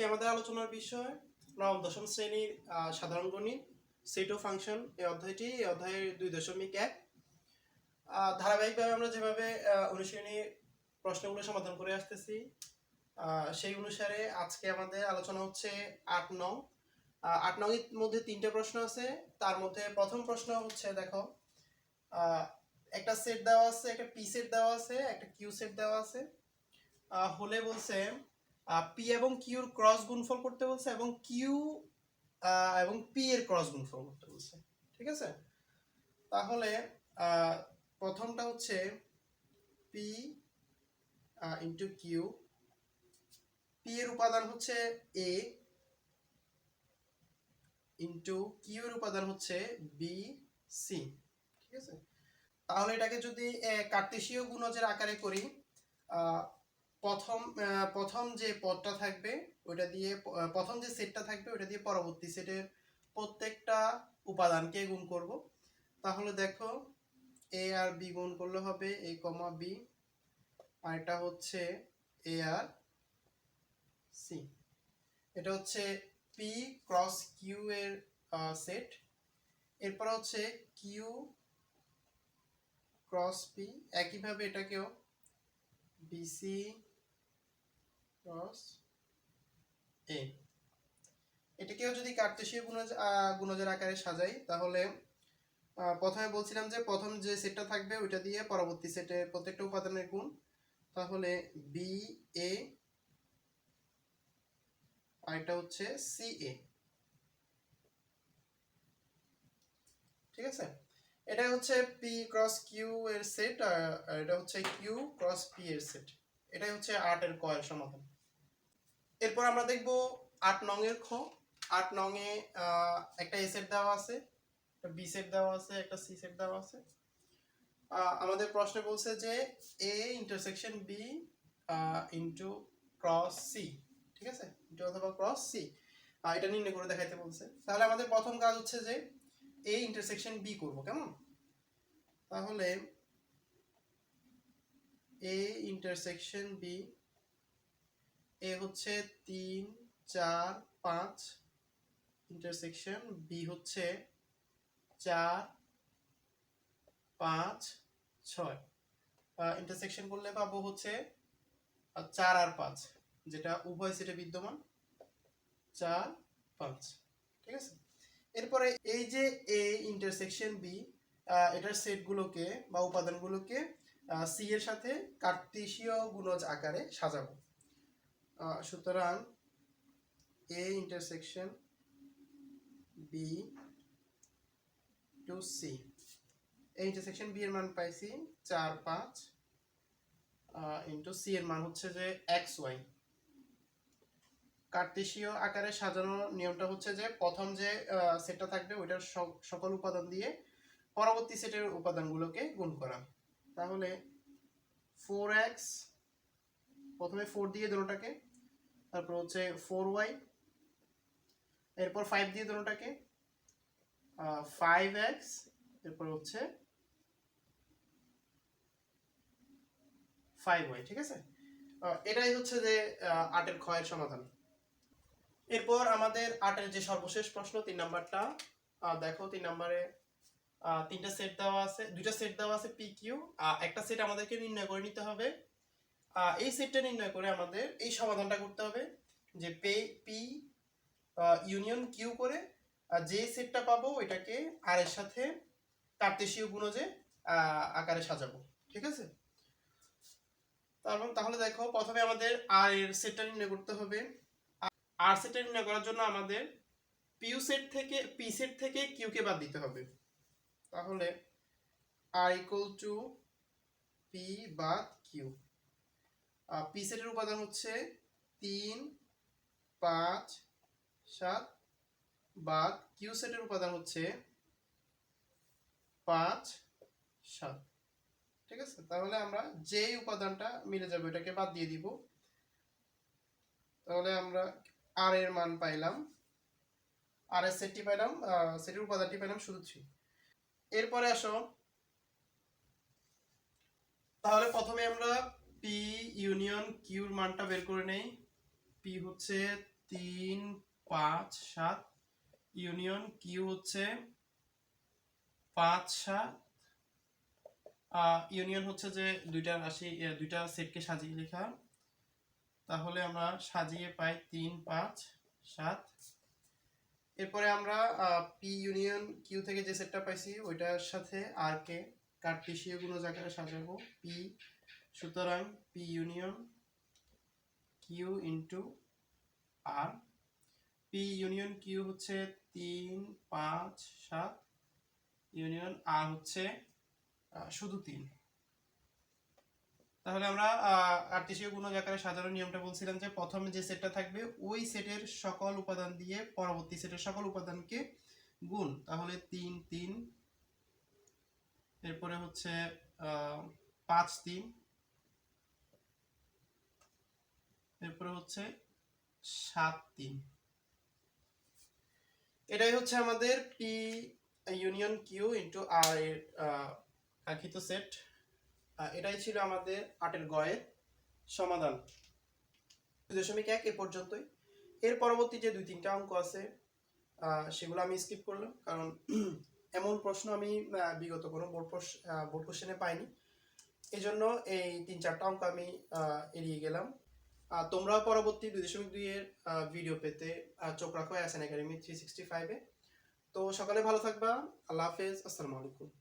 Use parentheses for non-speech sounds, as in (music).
আজকে আমাদের আলোচনার বিষয় নবম, দশম শ্রেণির সাধারণ গণিত সেট ও ফাংশন এই অধ্যায়টি। এই অধ্যায়ের দুই দশমিক এক। ধারাবাহিকভাবে আমরা যেভাবে অনুশীলনী প্রশ্নগুলো সমাধান করে আসতেছি সেই অনুসারে আজকে আমাদের আলোচনা হচ্ছে আট নং। আট নং এর মধ্যে তিনটে প্রশ্ন আছে। তার মধ্যে প্রথম প্রশ্ন হচ্ছে, দেখো একটা সেট দেওয়া আছে, একটা পি সেট দেওয়া আছে, একটা কিউ সেট দেওয়া আছে। হলে বলছে পি এবং কিউর ক্রস গুণফল করতে বলছে এবং কিউ এবং পি এর ক্রস গুণফল করতে বলছে। ঠিক আছে? তাহলে প্রথমটা হচ্ছে পি ইন্টু কিউ পি এর উপাদান হচ্ছে এ ইন্টু কিউ এর উপাদান হচ্ছে বি সি ঠিক আছে? তাহলে এটাকে যদি কার্তেশীয় গুণজের আকারে করি প্রথম প্রথম যে পদটা থাকবে ওটা দিয়ে প্রথম যে সেটটা থাকবে ওটা দিয়ে পরবর্তী সেটের প্রত্যেকটা উপাদানকে গুণ করব। তাহলে দেখো এ আর বি গুণ করলে হবে এ কমা বি আর এটা হচ্ছে এ আর সি এটা হচ্ছে পি ক্রস কিউ এর সেট। এরপর হচ্ছে কিউ ক্রস পি একইভাবে এটাকেও বিসি ক্রস এ এটাকেও যদি কার্তেশীয় গুণজ গুণজের আকারে সাজাই, তাহলে প্রথমে বলছিলাম যে প্রথম যে সেটটা থাকবে, ওইটা দিয়ে পরবর্তী সেটের প্রত্যেকটা উপাদানের গুণ। তাহলে বি এ আর এটা হচ্ছে সি এ ঠিক আছে? এটা হচ্ছে পি ক্রস কিউ এর সেট আর এটা হচ্ছে কিউ ক্রস পি এর সেট এটাই হচ্ছে আট এর ক এর সমাধান। এরপর আমরা দেখব আট নং এর খ। আট নং এ একটা এ দেওয়া আছে, একটা বি সেট দেওয়া আছে, একটা সি সেট দেওয়া আছে। আমাদের প্রশ্নে বলছে যে A intersection B into cross C ঠিক আছে? ইন্টু অথবা ক্রস সি এটা নির্ণয় করে দেখাইতে বলছে। তাহলে আমাদের প্রথম কাজ হচ্ছে যে এ ইন্টারসেকশন বি করব, কেমন? তাহলে এ ইন্টারসেকশন বি এ হচ্ছে তিন, চার, পাঁচ। ইন্টারসেকশন বি হচ্ছে চার, পাঁচ, ছয়। ইন্টারসেকশন করলে পাবো হচ্ছে চার আর পাঁচ, যেটা উভয় সেটে বিদ্যমান। চার, পাঁচ। ঠিক আছে? এরপরে এই যে এ ইন্টারসেকশন বি এটার সেটগুলোকে বা উপাদানগুলোকে সি এর সাথে কার্তেশীয় গুণজ আকারে সাজাবো। সুতরাং A intersection B to C এই ইন্টারসেকশন বি এর মান পাইছি চার পাঁচ ইন্টু সি এর মান হচ্ছে যে এক্স ওয়াই কার্তেশীয় আকারে সাজানোর নিয়মটা হচ্ছে যে প্রথম যে সেটটা থাকবে ওইটার সক- সকল উপাদান দিয়ে পরবর্তী সেটের উপাদানগুলোকে গুণ করা। তাহলে ফোর এক্স প্রথমে ফোর দিয়ে দুটোটাকে তারপর হচ্ছে ফোর ওয়াই এরপর ফাইভ দিয়ে দুটোটাকে ফাইভ এক্স এরপর হচ্ছে ফাইভ ওয়াই ঠিক আছে? এটাই হচ্ছে যে আটের ক্ষয়ের সমাধান। এরপর আমাদের আটের যে সর্বশেষ প্রশ্ন, তিন নাম্বারটা দেখো, তিন নাম্বারে তিনটা সেট দেওয়া আছে, দুইটা সেট দেওয়া আছে পি কিউ একটা সেট আমাদেরকে নির্ণয় করে নিতে হবে। এই সেটটা নির্ণয় করে আমাদের এই সমাধানটা করতে হবে যে পে পি ইউনিয়ন কিউ করে যে সেটটা পাবো ওইটাকে আর এর সাথে কার্তেশীয় গুণজে আকারে সাজাবো। ঠিক আছে? তারপর তাহলে দেখো, প্রথমে আমাদের আর এর সেটটা নির্ণয় করতে হবে। আর সেটটা নির্ণয় করার জন্য আমাদের পিউ সেট থেকে পি সেট থেকে কিউকে বাদ দিতে হবে। তাহলে আর ইকুয়াল টু পি বাদ কিউ পি সেটের উপাদান হচ্ছে তিন, পাঁচ, সাত বাদ কিউ সেটের উপাদান হচ্ছে পাঁচ, সাত। ঠিক আছে? তাহলে আমরা যেই উপাদানটা মিলে যাবে ওটাকে বাদ দিয়ে দিব। তাহলে আমরা আর এর মান পাইলাম। আর এর সেটটি পাইলাম সেটের উপাদানটি পাইলাম শুধু থ্রি এরপরে আসো। তাহলে প্রথমে আমরা পি ইউনিয়ন কিউর মানটা বের করে নেই। পি হচ্ছে তিন, পাঁচ, সাত। ইউনিয়ন কিউ হচ্ছে পাঁচ, সাত। ইউনিয়ন হচ্ছে যে দুইটা রাশি দুইটা সেটকে সাজিয়ে লেখা। তাহলে আমরা সাজিয়ে পাই তিন, পাঁচ, সাত। এরপরে আমরা পি ইউনিয়ন কিউ থেকে যে সেটটা পাইছি, ওইটার সাথে আর কে কার্টেশীয় গুণজ আকারে সাজাবো। পি সুতরাং P union Q into R P union Q হচ্ছে তিন, পাঁচ, সাত। ইউনিয়ন আর হচ্ছে শুধু তিন। তাহলে আমরা আর্টিসীয় গুণজ আকারে সাজানোর নিয়মটা বলছিলাম যে প্রথমে যে সেটটা থাকবে, ওই সেটের সকল উপাদান দিয়ে পরবর্তী সেটের সকল উপাদানকে গুণ। তাহলে তিন তিন, এরপরে হচ্ছে পাঁচ, তিন, এরপরে হচ্ছে সাত, তিন। এটাই হচ্ছে আমাদের P union Q into R এর কাঙ্ক্ষিত সেট এটাই ছিল আমাদের আটের গয়ের সমাধান। দশমিক এক এ পর্যন্তই। এর পরবর্তী যে দুই তিনটা অঙ্ক আছে সেগুলো আমি স্কিপ করলাম, কারণ (clears throat) এমন প্রশ্ন আমি বিগত কোনো বোর্ড বোর্ড কোশ্চেনে পাইনি। এই জন্য এই তিন চারটা অঙ্ক আমি এড়িয়ে গেলাম। তোমরাও পরবর্তী দুই দশমিক দুই এর ভিডিও পেতে চোখ রাখো এন একাডেমি থ্রি সিক্সটি ফাইভে তো সকালে ভালো থাকবা। আল্লাহ হাফেজ। আসসালামু আলাইকুম।